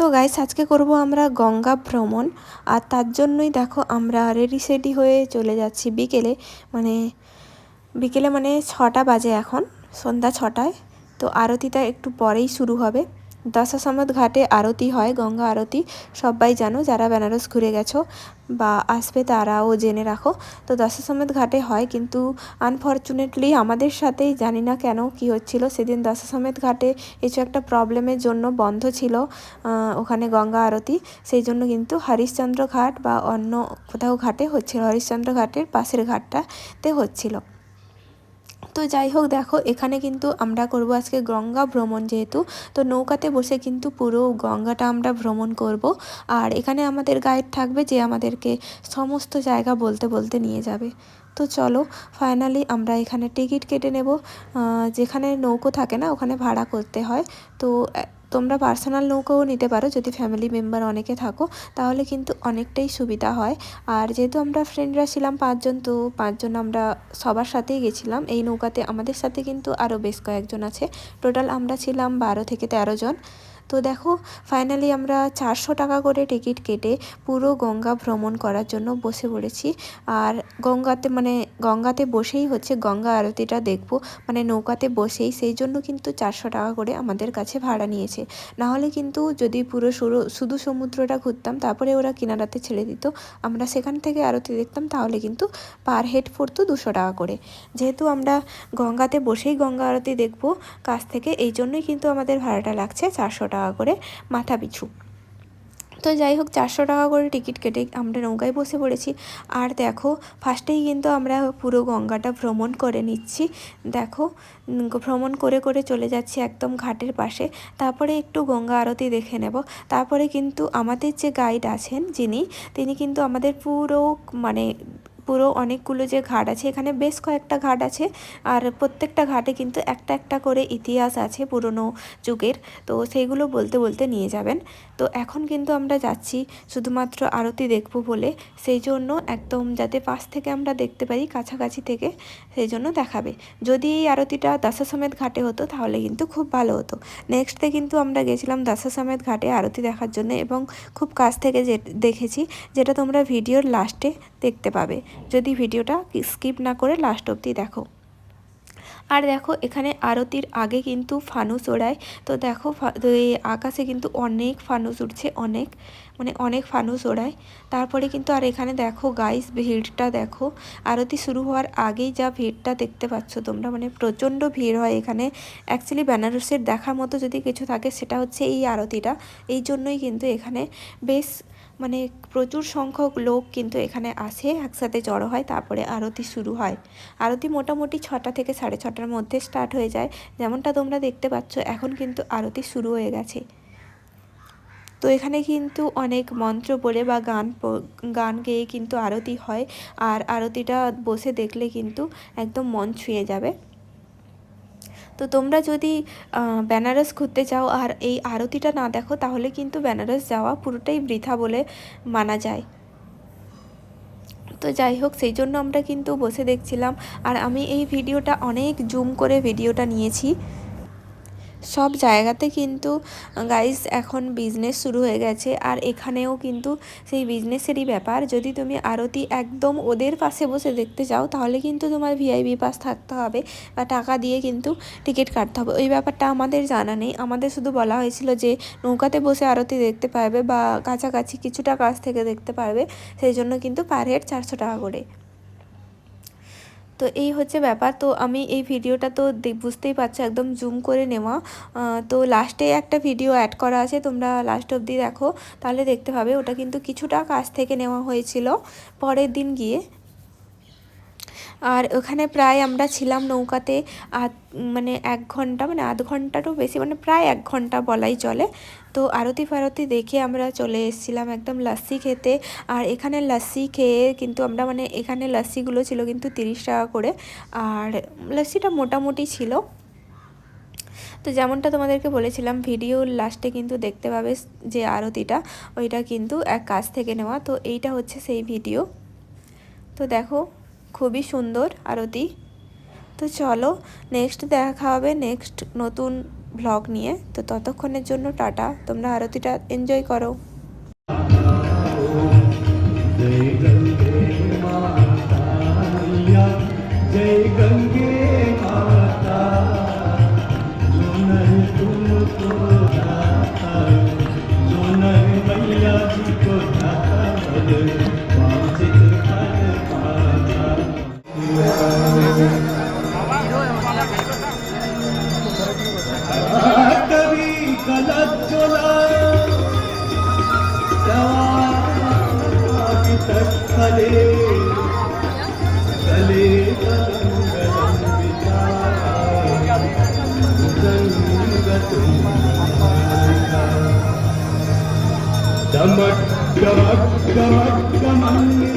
তো গাইস আজকে করব আমরা গঙ্গা ভ্রমণ। আর তার জন্যই দেখো আমরা রেডি সেডি হয়ে চলে যাচ্ছি বিকেলে। মানে বিকেলে মানে ছটা বাজে এখন, সন্ধ্যা ছটায়। তো আরতিটা একটু পরেই শুরু হবে। দশাসমত ঘাটে আরতি হয়, গঙ্গা আরতি। সবাই জানো যারা বেনারস ঘুরে গেছো বা আসবে তারাও জেনে রাখো। তো দশাসমত ঘাটে হয় কিন্তু আনফর্চুনেটলি আমাদের সাথেই জানি না কেন কি হচ্ছিল। সেদিন দশাসমেত ঘাটে কিছু একটা প্রবলেমের জন্য বন্ধ ছিল ওখানে গঙ্গা আরতি। সেই জন্য কিন্তু হরিশ্চন্দ্র ঘাট বা অন্য কোথাও ঘাটে হচ্ছিল, হরিশ্চন্দ্র ঘাটের পাশের ঘাটটাতে হচ্ছিল। তো যাই হোক, দেখো, এখানে কিন্তু আমরা করব আজকে গঙ্গা ভ্রমণ যেহেতু, তো নৌকাতে বসে কিন্তু পুরো গঙ্গাটা আমরা ভ্রমণ করব। আর এখানে আমাদের গাইড থাকবে যে আমাদেরকে সমস্ত জায়গা বলতে বলতে নিয়ে যাবে। তো চলো ফাইনালি আমরা এখানে টিকিট কেটে নেব। যেখানে নৌকো থাকে না, ওখানে ভাড়া করতে হয়। তো তোমরা পার্সোনাল নৌকাও নিতে পারো, যদি ফ্যামিলি মেম্বার অনেকে থাকো, তাহলে কিন্তু অনেকটাই সুবিধা হয়। আর যেহেতু আমরা ফ্রেন্ডরা ছিলাম পাঁচজন, তো পাঁচজন আমরা সবার সাথেই গেছিলাম। এই নৌকাতে আমাদের সাথে কিন্তু আরও বেশ কয়েকজন আছে। টোটাল আমরা ছিলাম বারো থেকে তেরো জন। তো দেখো ফাইনালি আমরা চারশো টাকা করে টিকিট কেটে পুরো গঙ্গা ভ্রমণ করার জন্য বসে পড়েছি। আর গঙ্গাতে মানে গঙ্গাতে বসেই হচ্ছে, গঙ্গা আরতিটা দেখব। মানে নৌকাতে বসেই, সেই জন্য কিন্তু চারশো টাকা করে আমাদের কাছে ভাড়া নিয়েছে। নাহলে কিন্তু যদি পুরো শুধু সমুদ্রটা ঘুরতাম, তারপরে ওরা কিনারাতে ছেড়ে দিত। আমরা সেখান থেকে আরতি দেখতাম, তাহলে কিন্তু পার হেড পড়তো দুশো টাকা করে। যেহেতু আমরা গঙ্গাতে বসেই গঙ্গা আরতি দেখব কাছ থেকে, এই জন্যই কিন্তু আমাদের ভাড়াটা লাগছে চারশো টাকা টাকা করে মাথা পিছু। তো যাই হোক, চারশো টাকা করে টিকিট কেটে আমরা নৌকায় বসে পড়েছি। আর দেখো ফার্স্টেই কিন্তু আমরা পুরো গঙ্গাটা ভ্রমণ করে নিচ্ছি। দেখো ভ্রমণ করে করে চলে যাচ্ছি একদম ঘাটের পাশে। তারপরে একটু গঙ্গা আরতি দেখে নেব। তারপরে কিন্তু আমাদের যে গাইড আছেন যিনি, তিনি কিন্তু আমাদের পুরো মানে পুরো অনেকগুলো যে ঘাট আছে, এখানে বেশ কয়েকটা ঘাট আছে। আর প্রত্যেকটা ঘাটে কিন্তু একটা একটা করে ইতিহাস আছে পুরনো যুগের। তো সেইগুলো বলতে বলতে নিয়ে যাবেন। তো এখন কিন্তু আমরা যাচ্ছি শুধুমাত্র আরতি দেখব বলে। সেই জন্য একদম যাতে পাশ থেকে আমরা দেখতে পারি, কাছাকাছি থেকে সেই জন্য দেখাবে। যদি এই আরতিটা সমেত ঘাটে হতো, তাহলে কিন্তু খুব ভালো হতো। নেক্সটে কিন্তু আমরা গেছিলাম সমেত ঘাটে আরতি দেখার জন্য এবং খুব কাছ থেকে যে দেখেছি, যেটা তোমরা ভিডিওর লাস্টে দেখতে পাবে। যদি ভিডিওটা স্কিপ না করে লাস্ট অবধি দেখো। আর দেখো, এখানে আরতির আগে কিন্তু ফানুস ওড়ায়। তো দেখো আকাশে কিন্তু অনেক ফানুস উঠছে অনেক মানে অনেক ফানুস ওড়ায়। তারপরে কিন্তু, আর এখানে দেখো গাইস ভিড়টা দেখো। আরতি শুরু হওয়ার আগেই যা ভিড়টা দেখতে পাচ্ছ তোমরা মানে প্রচণ্ড ভিড় হয় এখানে। অ্যাকচুয়ালি বেনারসের দেখার মতো যদি কিছু থাকে, সেটা হচ্ছে এই আরতিটা। এই জন্যই কিন্তু এখানে বেশ মানে প্রচুর সংখ্যক লোক কিন্তু এখানে আসে, একসাথে জড়ো হয়, তারপরে আরতি শুরু হয়। আরতি মোটামুটি ছটা থেকে সাড়ে ছটার মধ্যে স্টার্ট হয়ে যায়। যেমনটা তোমরা দেখতে পাচ্ছ, এখন কিন্তু আরতি শুরু হয়ে গেছে। তো এখানে কিন্তু অনেক মন্ত্র বলে বা গান গান গেয়ে কিন্তু আরতি হয়। আর আরতিটা বসে দেখলে কিন্তু একদম মন ছুঁয়ে যাবে। তো তোমরা যদি বেনারস ঘুরতে যাও আর এই আরতিটা না দেখো, তাহলে কিন্তু বেনারস যাওয়া পুরোটাই বৃথা বলে মানা যায়। তো যাই হোক, সেই জন্য আমরা কিন্তু বসে দেখছিলাম। আর আমি এই ভিডিওটা অনেক জুম করে ভিডিওটা নিয়েছি। সব জায়গাতে কিন্তু গাইস এখন বিজনেস শুরু হয়ে গেছে। আর এখানেও কিন্তু সেই বিজনেসেরই ব্যাপার। যদি তুমি আরতি একদম ওদের পাশে বসে দেখতে চাও তাহলে কিন্তু তোমার ভিআইপি পাস থাকতে হবে বা টাকা দিয়ে কিন্তু টিকিট কাটতে হবে। ওই ব্যাপারটা আমাদের জানা নেই। আমাদের শুধু বলা হয়েছিল যে, নৌকাতে বসে আরতি দেখতে পারবে বা কাছাকাছি কিছুটা কাছ থেকে দেখতে পারবে। সেই জন্য কিন্তু পার হেড চারশো টাকা করে। তো এই হচ্ছে ব্যাপার। তো আমি এই ভিডিওটা তো বুঝতেই পারছ, একদম জুম করে নেওয়া। তো লাস্টে একটা ভিডিও অ্যাড করা আছে, তোমরা লাস্ট অবধি দেখো। তাহলে দেখতে পাবে, ওটা কিন্তু কিছুটা কাছ থেকে নেওয়া হয়েছিল। পরের দিন গিয়ে আর ওখানে প্রায় আমরা ছিলাম নৌকাতে আধ মানে এক ঘণ্টা মানে আধ ঘন্টারও বেশি মানে প্রায় এক ঘণ্টা বলাই চলে। তো আরতি ফারতি দেখে আমরা চলে এসেছিলাম একদম লাস্সি খেতে। আর এখানে লাস্সি খেয়ে কিন্তু আমরা মানে এখানে লাস্সিগুলো ছিল কিন্তু তিরিশ টাকা করে। আর লাস্সিটা মোটামুটি ছিল। তো যেমনটা তোমাদেরকে বলেছিলাম ভিডিওর লাস্টে কিন্তু দেখতে পাবে যে আরতিটা, ওইটা কিন্তু এক কাজ থেকে নেওয়া। তো এইটা হচ্ছে সেই ভিডিও। তো দেখো খুবই সুন্দর আরতি তো চলো নেক্সট দেখা হবে নেক্সট নতুন ব্লগ নিয়ে তো ততক্ষণের জন্য টাটা তোমরা আরতিটা এনজয় করো जय गंगे माता मैया जय गंगे माता जो नहीं तुमको जाता जो नहीं मैया जी को जाता Damak, damak, damak, damak.